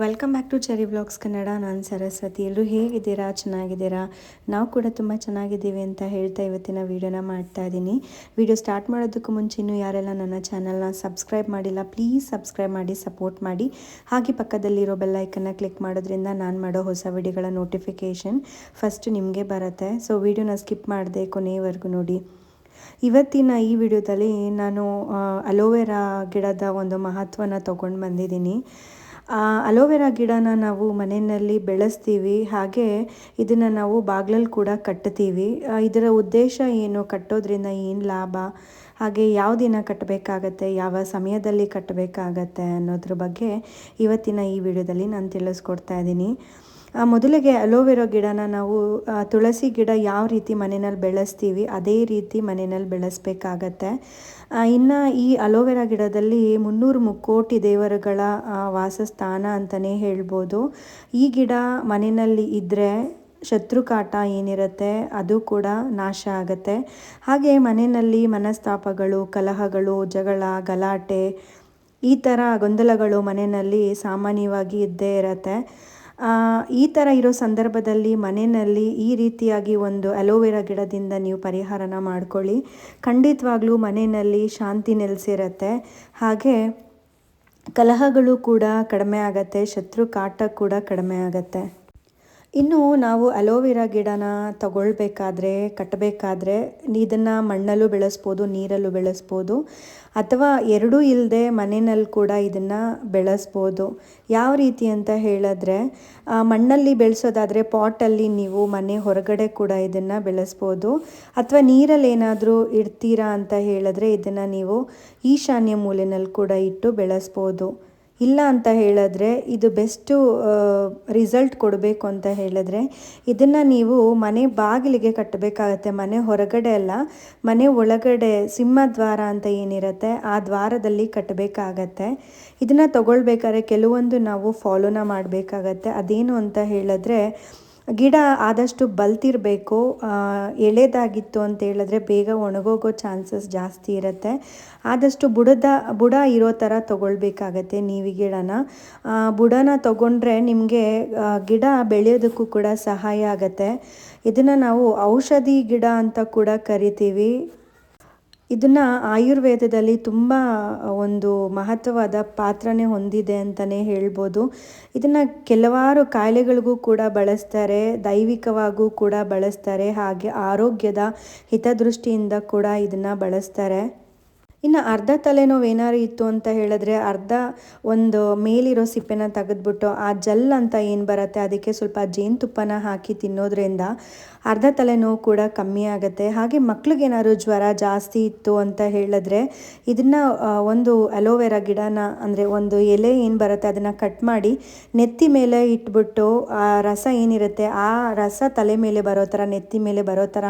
Welcome back to Cherry Blogs Kannada ನಾನು ಸರಸ್ವತಿ. ಎಲ್ಲರೂ ಹೇಗಿದ್ದೀರಾ? ಚೆನ್ನಾಗಿದ್ದೀರಾ? ನಾವು ಕೂಡ ತುಂಬ ಚೆನ್ನಾಗಿದ್ದೀವಿ ಅಂತ ಹೇಳ್ತಾ ಇವತ್ತಿನ ವೀಡಿಯೋನ ಮಾಡ್ತಾ ಇದ್ದೀನಿ ವೀಡಿಯೋ ಸ್ಟಾರ್ಟ್ ಮಾಡೋದಕ್ಕೂ ಮುಂಚೆ ಇನ್ನೂ ಯಾರೆಲ್ಲ ನನ್ನ ಚಾನಲ್ನ ಸಬ್ಸ್ಕ್ರೈಬ್ ಮಾಡಿಲ್ಲ ಪ್ಲೀಸ್ ಸಬ್ಸ್ಕ್ರೈಬ್ ಮಾಡಿ ಸಪೋರ್ಟ್ ಮಾಡಿ. ಹಾಗೆ ಪಕ್ಕದಲ್ಲಿರೋ ಬೆಲ್ಲೈಕನ್ನ ಕ್ಲಿಕ್ ಮಾಡೋದ್ರಿಂದ ನಾನು ಮಾಡೋ ಹೊಸ ವಿಡಿಯೋಗಳ ನೋಟಿಫಿಕೇಷನ್ ಫಸ್ಟ್ ನಿಮಗೆ ಬರುತ್ತೆ. ಸೊ ವೀಡಿಯೋನ ಸ್ಕಿಪ್ ಮಾಡಿದೆ ಕೊನೆಯವರೆಗೂ ನೋಡಿ. ಇವತ್ತಿನ ಈ ವಿಡಿಯೋದಲ್ಲಿ ನಾನು ಅಲೋವೆರಾ ಗಿಡದ ಒಂದು ಮಹತ್ವನ ತೊಗೊಂಡು ಬಂದಿದ್ದೀನಿ. ಅಲೋವೆರಾ ಗಿಡನ ನಾವು ಮನೆಯಲ್ಲಿ ಬೆಳೆಸ್ತೀವಿ. ಹಾಗೆ ಇದನ್ನು ನಾವು ಬಾಗ್ಲಲ್ಲಿ ಕೂಡ ಕಟ್ತೀವಿ. ಇದರ ಉದ್ದೇಶ ಏನು? ಕಟ್ಟೋದ್ರಿಂದ ಏನು ಲಾಭ? ಹಾಗೆ ಯಾವ ದಿನ ಕಟ್ಟಬೇಕಾಗತ್ತೆ? ಯಾವ ಸಮಯದಲ್ಲಿ ಕಟ್ಟಬೇಕಾಗತ್ತೆ ಅನ್ನೋದ್ರ ಬಗ್ಗೆ ಇವತ್ತಿನ ಈ ವಿಡಿಯೋದಲ್ಲಿ ನಾನು ತಿಳಿಸ್ಕೊಡ್ತಾ ಇದ್ದೀನಿ. ಮೊದಲಿಗೆ ಅಲೋವೆರಾ ಗಿಡನ ನಾವು ತುಳಸಿ ಗಿಡ ಯಾವ ರೀತಿ ಮನೆಯಲ್ಲಿ ಬೆಳೆಸ್ತೀವಿ, ಅದೇ ರೀತಿ ಮನೆಯಲ್ಲಿ ಬೆಳೆಸಬೇಕಾಗತ್ತೆ. ಇನ್ನು ಈ ಅಲೋವೆರಾ ಗಿಡದಲ್ಲಿ ಮುನ್ನೂರು ಮುಕ್ಕೋಟಿ ದೇವರುಗಳ ವಾಸಸ್ಥಾನ ಅಂತಲೇ ಹೇಳ್ಬೋದು. ಈ ಗಿಡ ಮನೆಯಲ್ಲಿ ಇದ್ದರೆ ಶತ್ರು ಕಾಟ ಏನಿರುತ್ತೆ, ಅದು ಕೂಡ ನಾಶ ಆಗುತ್ತೆ. ಹಾಗೆ ಮನೆಯಲ್ಲಿ ಮನಸ್ತಾಪಗಳು, ಕಲಹಗಳು, ಜಗಳ, ಗಲಾಟೆ, ಈ ಥರ ಗೊಂದಲಗಳು ಮನೆಯಲ್ಲಿ ಸಾಮಾನ್ಯವಾಗಿ ಇದ್ದೇ ಇರತ್ತೆ. ಈ ಥರ ಇರೋ ಸಂದರ್ಭದಲ್ಲಿ ಮನೆಯಲ್ಲಿ ಈ ರೀತಿಯಾಗಿ ಒಂದು ಅಲೋವೆರಾ ಗಿಡದಿಂದ ನೀವು ಪರಿಹಾರನ ಮಾಡ್ಕೊಳ್ಳಿ. ಖಂಡಿತವಾಗ್ಲೂ ಮನೆಯಲ್ಲಿ ಶಾಂತಿ ನೆಲೆಸಿರತ್ತೆ. ಹಾಗೆ ಕಲಹಗಳು ಕೂಡ ಕಡಿಮೆ ಆಗತ್ತೆ, ಶತ್ರು ಕಾಟ ಕೂಡ ಕಡಿಮೆ ಆಗತ್ತೆ. ಇನ್ನು ನಾವು ಅಲೋವೆರಾ ಗಿಡನ ತಗೊಳ್ಬೇಕಾದ್ರೆ ಕಟ್ಟಬೇಕಾದ್ರೆ ಇದನ್ನು ಮಣ್ಣಲ್ಲೂ ಬೆಳೆಸ್ಬೋದು, ನೀರಲ್ಲೂ ಬೆಳೆಸ್ಬೋದು, ಅಥವಾ ಎರಡೂ ಇಲ್ಲದೆ ಮನೆಯಲ್ಲಿ ಕೂಡ ಇದನ್ನು ಬೆಳೆಸ್ಬೋದು. ಯಾವ ರೀತಿ ಅಂತ ಹೇಳಿದ್ರೆ ಮಣ್ಣಲ್ಲಿ ಬೆಳೆಸೋದಾದರೆ ಪಾಟಲ್ಲಿ ನೀವು ಮನೆ ಹೊರಗಡೆ ಕೂಡ ಇದನ್ನು ಬೆಳೆಸ್ಬೋದು. ಅಥವಾ ನೀರಲ್ಲಿ ಏನಾದರೂ ಇಡ್ತೀರಾ ಅಂತ ಹೇಳಿದ್ರೆ ಇದನ್ನು ನೀವು ಈಶಾನ್ಯ ಮೂಲೆಯಲ್ಲಿ ಕೂಡ ಇಟ್ಟು ಬೆಳೆಸ್ಬೋದು. ಇಲ್ಲ ಅಂತ ಹೇಳಿದ್ರೆ ಇದು ಬೆಸ್ಟು ರಿಸಲ್ಟ್ ಕೊಡಬೇಕು ಅಂತ ಹೇಳಿದ್ರೆ ಇದನ್ನು ನೀವು ಮನೆ ಬಾಗಿಲಿಗೆ ಕಟ್ಟಬೇಕಾಗತ್ತೆ. ಮನೆ ಹೊರಗಡೆ ಅಲ್ಲ, ಮನೆ ಒಳಗಡೆ ಸಿಂಹದ್ವಾರ ಅಂತ ಏನಿರುತ್ತೆ ಆ ದ್ವಾರದಲ್ಲಿ ಕಟ್ಟಬೇಕಾಗತ್ತೆ. ಇದನ್ನು ತಗೊಳ್ಬೇಕಾದ್ರೆ ಕೆಲವೊಂದು ನಾವು ಫಾಲೋನ ಮಾಡಬೇಕಾಗತ್ತೆ. ಅದೇನು ಅಂತ ಹೇಳಿದ್ರೆ ಗಿಡ ಆದಷ್ಟು ಬಲ್ತಿರಬೇಕು ಎಳೆದಾಗಿತ್ತು ಅಂತ ಹೇಳಿದ್ರೆ ಬೇಗ ಒಣಗೋಗೋ ಚಾನ್ಸಸ್ ಜಾಸ್ತಿ ಇರುತ್ತೆ. ಆದಷ್ಟು ಬುಡದ, ಬುಡ ಇರೋ ಥರ ತೊಗೊಳ್ಬೇಕಾಗತ್ತೆ ನೀವು ಗಿಡನ. ಬುಡನ ತೊಗೊಂಡ್ರೆ ನಿಮಗೆ ಗಿಡ ಬೆಳೆಯೋದಕ್ಕೂ ಕೂಡ ಸಹಾಯ ಆಗತ್ತೆ. ಇದನ್ನು ನಾವು ಔಷಧಿ ಗಿಡ ಅಂತ ಕೂಡ ಕರಿತೀವಿ. ಇದನ್ನು ಆಯುರ್ವೇದದಲ್ಲಿ ತುಂಬ ಒಂದು ಮಹತ್ವವಾದ ಪಾತ್ರನೇ ಹೊಂದಿದೆ ಅಂತಲೇ ಹೇಳ್ಬೋದು. ಇದನ್ನು ಕೆಲವಾರು ಕಾಯಿಲೆಗಳಿಗೂ ಕೂಡ ಬಳಸ್ತಾರೆ, ದೈವಿಕವಾಗೂ ಕೂಡ ಬಳಸ್ತಾರೆ, ಹಾಗೆ ಆರೋಗ್ಯದ ಹಿತದೃಷ್ಟಿಯಿಂದ ಕೂಡ ಇದನ್ನು ಬಳಸ್ತಾರೆ. ಇನ್ನು ಅರ್ಧ ತಲೆನೋವು ಏನಾರು ಇತ್ತು ಅಂತ ಹೇಳಿದ್ರೆ ಅರ್ಧ ಒಂದು ಮೇಲಿರೋ ಸಿಪ್ಪೆನ ತೆಗೆದ್ಬಿಟ್ಟು ಆ ಜೆಲ್ ಅಂತ ಏನು ಬರುತ್ತೆ ಅದಕ್ಕೆ ಸ್ವಲ್ಪ ಜೇನುತುಪ್ಪನ ಹಾಕಿ ತಿನ್ನೋದ್ರಿಂದ ಅರ್ಧ ತಲೆನೋವು ಕೂಡ ಕಮ್ಮಿ ಆಗುತ್ತೆ. ಹಾಗೆ ಮಕ್ಳಿಗೇನಾದ್ರು ಜ್ವರ ಜಾಸ್ತಿ ಇತ್ತು ಅಂತ ಹೇಳಿದ್ರೆ ಇದನ್ನು ಒಂದು ಅಲೋವೆರಾ ಗಿಡನ, ಅಂದರೆ ಒಂದು ಎಲೆ ಏನು ಬರುತ್ತೆ ಅದನ್ನು ಕಟ್ ಮಾಡಿ ನೆತ್ತಿ ಮೇಲೆ ಇಟ್ಬಿಟ್ಟು ಆ ರಸ ಏನಿರುತ್ತೆ ಆ ರಸ ತಲೆ ಮೇಲೆ ಬರೋ ಥರ ನೆತ್ತಿ ಮೇಲೆ ಬರೋ ಥರ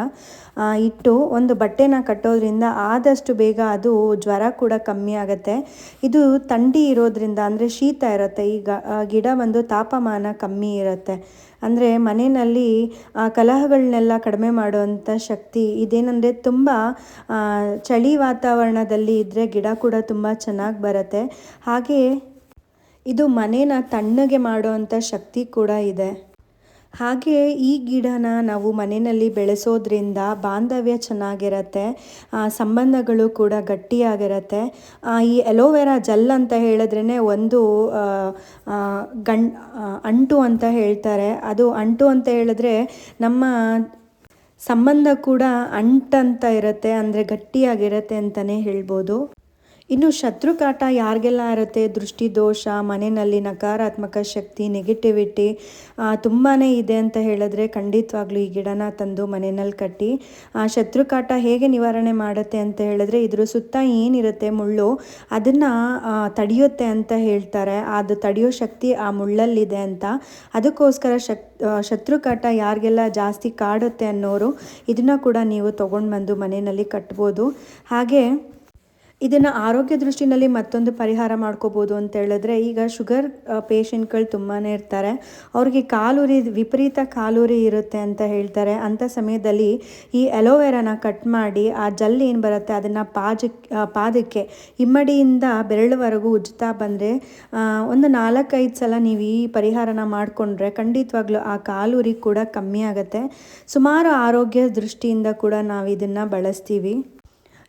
ಇಟ್ಟು ಒಂದು ಬಟ್ಟೆನ ಕಟ್ಟೋದ್ರಿಂದ ಆದಷ್ಟು ಬೇಗ ಅದು ಜ್ವರ ಕೂಡ ಕಮ್ಮಿ ಆಗುತ್ತೆ. ಇದು ಥಂಡಿ ಇರೋದ್ರಿಂದ ಅಂದರೆ ಶೀತ ಇರುತ್ತೆ. ಈಗ ಗಿಡ ಒಂದು ತಾಪಮಾನ ಕಮ್ಮಿ ಇರುತ್ತೆ. ಅಂದರೆ ಮನೆಯಲ್ಲಿ ಕಲಹಗಳನ್ನೆಲ್ಲ ಕಡಿಮೆ ಮಾಡುವಂಥ ಶಕ್ತಿ ಇದೇನೆಂದರೆ ತುಂಬ ಚಳಿ ವಾತಾವರಣದಲ್ಲಿ ಇದ್ದರೆ ಗಿಡ ಕೂಡ ತುಂಬ ಚೆನ್ನಾಗಿ ಬರುತ್ತೆ. ಹಾಗೆ ಇದು ಮನೇನ ತಣ್ಣಗೆ ಮಾಡುವಂಥ ಶಕ್ತಿ ಕೂಡ ಇದೆ. ಹಾಗೆ ಈ ಗಿಡನ ನಾವು ಮನೆಯಲ್ಲಿ ಬೆಳೆಸೋದ್ರಿಂದ ಬಾಂಧವ್ಯ ಚೆನ್ನಾಗಿರತ್ತೆ ಸಂಬಂಧಗಳು ಕೂಡ ಗಟ್ಟಿಯಾಗಿರತ್ತೆ. ಈ ಎಲೋವೆರಾ ಜೆಲ್ ಅಂತ ಹೇಳಿದ್ರೇ ಒಂದು ಗಂಡ್ ಅಂಟು ಅಂತ ಹೇಳ್ತಾರೆ. ಅದು ಅಂಟು ಅಂತ ಹೇಳಿದ್ರೆ ನಮ್ಮ ಸಂಬಂಧ ಕೂಡ ಅಂಟಂತ ಇರುತ್ತೆ, ಅಂದರೆ ಗಟ್ಟಿಯಾಗಿರುತ್ತೆ ಅಂತಲೇ ಹೇಳ್ಬೋದು. ಇನ್ನು ಶತ್ರುಕಾಟ ಯಾರಿಗೆಲ್ಲ ಇರುತ್ತೆ? ದೃಷ್ಟಿ ದೋಷ, ಮನೆಯಲ್ಲಿ ನಕಾರಾತ್ಮಕ ಶಕ್ತಿ ನೆಗೆಟಿವಿಟಿ ತುಂಬಾ ಇದೆ ಅಂತ ಹೇಳಿದ್ರೆ ಖಂಡಿತವಾಗ್ಲೂ ಈ ಗಿಡನ ತಂದು ಮನೆಯಲ್ಲಿ ಕಟ್ಟಿ, ಆ ಶತ್ರುಕಾಟ ಹೇಗೆ ನಿವಾರಣೆ ಮಾಡುತ್ತೆ ಅಂತ ಹೇಳಿದ್ರೆ ಇದ್ರ ಸುತ್ತ ಏನಿರುತ್ತೆ ಮುಳ್ಳು, ಅದನ್ನು ತಡೆಯುತ್ತೆ ಅಂತ ಹೇಳ್ತಾರೆ. ಅದು ತಡೆಯೋ ಶಕ್ತಿ ಆ ಮುಳ್ಳಲ್ಲಿದೆ ಅಂತ. ಅದಕ್ಕೋಸ್ಕರ ಶಕ್ ಶತ್ರು ಕಾಟ ಯಾರಿಗೆಲ್ಲ ಜಾಸ್ತಿ ಕಾಡುತ್ತೆ ಅನ್ನೋರು ಇದನ್ನು ಕೂಡ ನೀವು ತೊಗೊಂಡು ಬಂದು ಮನೆಯಲ್ಲಿ ಕಟ್ಬೋದು. ಹಾಗೆ ಇದನ್ನು ಆರೋಗ್ಯ ದೃಷ್ಟಿನಲ್ಲಿ ಮತ್ತೊಂದು ಪರಿಹಾರ ಮಾಡ್ಕೋಬೋದು ಅಂತ ಹೇಳಿದ್ರೆ, ಈಗ ಶುಗರ್ ಪೇಷಂಟ್ಗಳು ತುಂಬಾ ಇರ್ತಾರೆ. ಅವ್ರಿಗೆ ಕಾಲುರಿ, ವಿಪರೀತ ಕಾಲುರಿ ಇರುತ್ತೆ ಅಂತ ಹೇಳ್ತಾರೆ. ಅಂಥ ಸಮಯದಲ್ಲಿ ಈ ಅಲೋವೆರಾನ ಕಟ್ ಮಾಡಿ, ಆ ಜಲ್ ಏನು ಬರುತ್ತೆ, ಅದನ್ನು ಪಾಜಕ್ಕೆ ಪಾದಕ್ಕೆ ಇಮ್ಮಡಿಯಿಂದ ಬೆರಳುವರೆಗೂ ಉಜ್ಜುತ್ತಾ ಬಂದರೆ ಒಂದು ನಾಲ್ಕೈದು ಸಲ ನೀವು ಈ ಪರಿಹಾರನ ಮಾಡಿಕೊಂಡ್ರೆ ಖಂಡಿತವಾಗ್ಲೂ ಆ ಕಾಲುರಿ ಕೂಡ ಕಮ್ಮಿ ಆಗುತ್ತೆ. ಸುಮಾರು ಆರೋಗ್ಯ ದೃಷ್ಟಿಯಿಂದ ಕೂಡ ನಾವು ಇದನ್ನು ಬಳಸ್ತೀವಿ.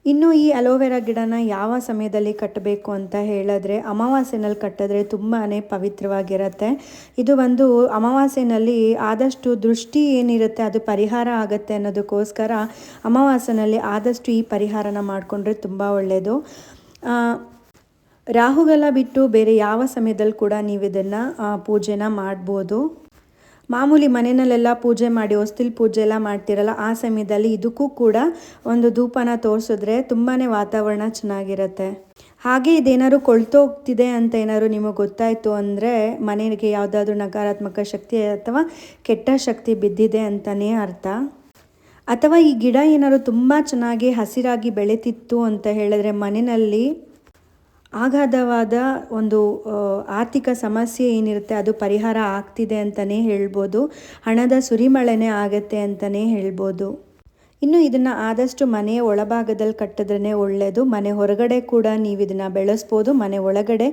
ಇನ್ನು ಈ ಅಲೋವೆರಾ ಗಿಡನ ಯಾವ ಸಮಯದಲ್ಲಿ ಕಟ್ಟಬೇಕು ಅಂತ ಹೇಳಿದ್ರೆ ಅಮಾವಾಸ್ಯೆನಲ್ಲಿ ಕಟ್ಟಿದ್ರೆ ತುಂಬಾ ಪವಿತ್ರವಾಗಿರುತ್ತೆ. ಇದು ಒಂದು ಅಮಾವಾಸ್ಯೆನಲ್ಲಿ ಆದಷ್ಟು ದೃಷ್ಟಿ ಏನಿರುತ್ತೆ ಅದು ಪರಿಹಾರ ಆಗುತ್ತೆ ಅನ್ನೋದಕ್ಕೋಸ್ಕರ ಅಮಾವಾಸ್ಯೆನಲ್ಲಿ ಆದಷ್ಟು ಈ ಪರಿಹಾರನ ಮಾಡಿಕೊಂಡ್ರೆ ತುಂಬ ಒಳ್ಳೆಯದು ರಾಹುಗಲ ಬಿಟ್ಟು ಬೇರೆ ಯಾವ ಸಮಯದಲ್ಲಿ ಕೂಡ ನೀವು ಇದನ್ನು ಪೂಜೆನ ಮಾಡ್ಬೋದು. ಮಾಮೂಲಿ ಮನೆಯಲ್ಲೆಲ್ಲ ಪೂಜೆ ಮಾಡಿ, ಹೊಸ್ತಿಲ್ ಪೂಜೆ ಎಲ್ಲ ಮಾಡ್ತಿರಲ್ಲ, ಆ ಸಮಯದಲ್ಲಿ ಇದಕ್ಕೂ ಕೂಡ ಒಂದು ಧೂಪನ ತೋರಿಸಿದ್ರೆ ತುಂಬಾ ವಾತಾವರಣ ಚೆನ್ನಾಗಿರುತ್ತೆ. ಹಾಗೆ ಇದೇನಾದ್ರು ಕೊಳ್ತೋಗ್ತಿದೆ ಅಂತ ಏನಾದ್ರು ನಿಮಗೆ ಗೊತ್ತಾಯಿತು ಅಂದರೆ ಮನೆಗೆ ಯಾವುದಾದ್ರೂ ನಕಾರಾತ್ಮಕ ಶಕ್ತಿ ಅಥವಾ ಕೆಟ್ಟ ಶಕ್ತಿ ಬಿದ್ದಿದೆ ಅಂತಲೇ ಅರ್ಥ. ಅಥವಾ ಈ ಗಿಡ ಏನಾದ್ರು ತುಂಬ ಚೆನ್ನಾಗಿ ಹಸಿರಾಗಿ ಬೆಳೆತಿತ್ತು ಅಂತ ಹೇಳಿದ್ರೆ ಮನೆಯಲ್ಲಿ ಆಘಾತವಾದ ಒಂದು ಆರ್ಥಿಕ ಸಮಸ್ಯೆ ಏನಿರುತ್ತೆ ಅದು ಪರಿಹಾರ ಆಗ್ತಿದೆ ಅಂತಲೇ ಹೇಳ್ಬೋದು. ಹಣದ ಸುರಿಮಳೆನೇ ಆಗತ್ತೆ ಅಂತಲೇ ಹೇಳ್ಬೋದು. ಇನ್ನು ಇದನ್ನು ಆದಷ್ಟು ಮನೆಯ ಒಳಭಾಗದಲ್ಲಿ ಕಟ್ಟಿದ್ರೇ ಒಳ್ಳೆಯದು ಮನೆ ಹೊರಗಡೆ ಕೂಡ ನೀವು ಇದನ್ನು ಬೆಳೆಸ್ಬೋದು. ಮನೆ ಒಳಗಡೆ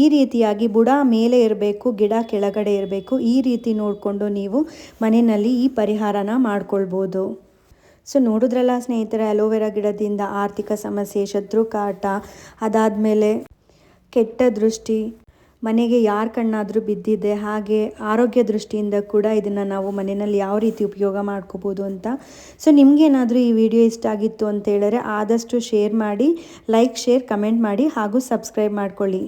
ಈ ರೀತಿಯಾಗಿ ಬುಡ ಮೇಲೆ ಇರಬೇಕು, ಗಿಡ ಕೆಳಗಡೆ ಇರಬೇಕು. ಈ ರೀತಿ ನೋಡಿಕೊಂಡು ನೀವು ಮನೆಯಲ್ಲಿ ಈ ಪರಿಹಾರನ ಮಾಡ್ಕೊಳ್ಬೋದು. ಸೊ ನೋಡಿದ್ರಲ್ಲ ಸ್ನೇಹಿತರೆ, ಅಲೋವೆರಾ ಗಿಡದಿಂದ ಆರ್ಥಿಕ ಸಮಸ್ಯೆ ಶತ್ರು ಕಾಟ ಅದಾದಮೇಲೆ ಕೆಟ್ಟ ದೃಷ್ಟಿ, ಮನೆಗೆ ಯಾರ ಕಣ್ಣಾದರೂ ಬಿದ್ದಿದೆ, ಹಾಗೆ ಆರೋಗ್ಯ ದೃಷ್ಟಿಯಿಂದ ಕೂಡ ಇದನ್ನು ನಾವು ಮನೆಯಲ್ಲಿ ಯಾವ ರೀತಿ ಉಪಯೋಗ ಮಾಡ್ಕೋಬೋದು ಅಂತ. ಸೊ ನಿಮಗೇನಾದರೂ ಈ ವಿಡಿಯೋ ಇಷ್ಟ ಆಗಿತ್ತು ಅಂತ ಹೇಳಿದ್ರೆ ಆದಷ್ಟು ಶೇರ್ ಮಾಡಿ, ಲೈಕ್, ಶೇರ್, ಕಮೆಂಟ್ ಮಾಡಿ ಹಾಗೂ ಸಬ್ಸ್ಕ್ರೈಬ್ ಮಾಡ್ಕೊಳ್ಳಿ.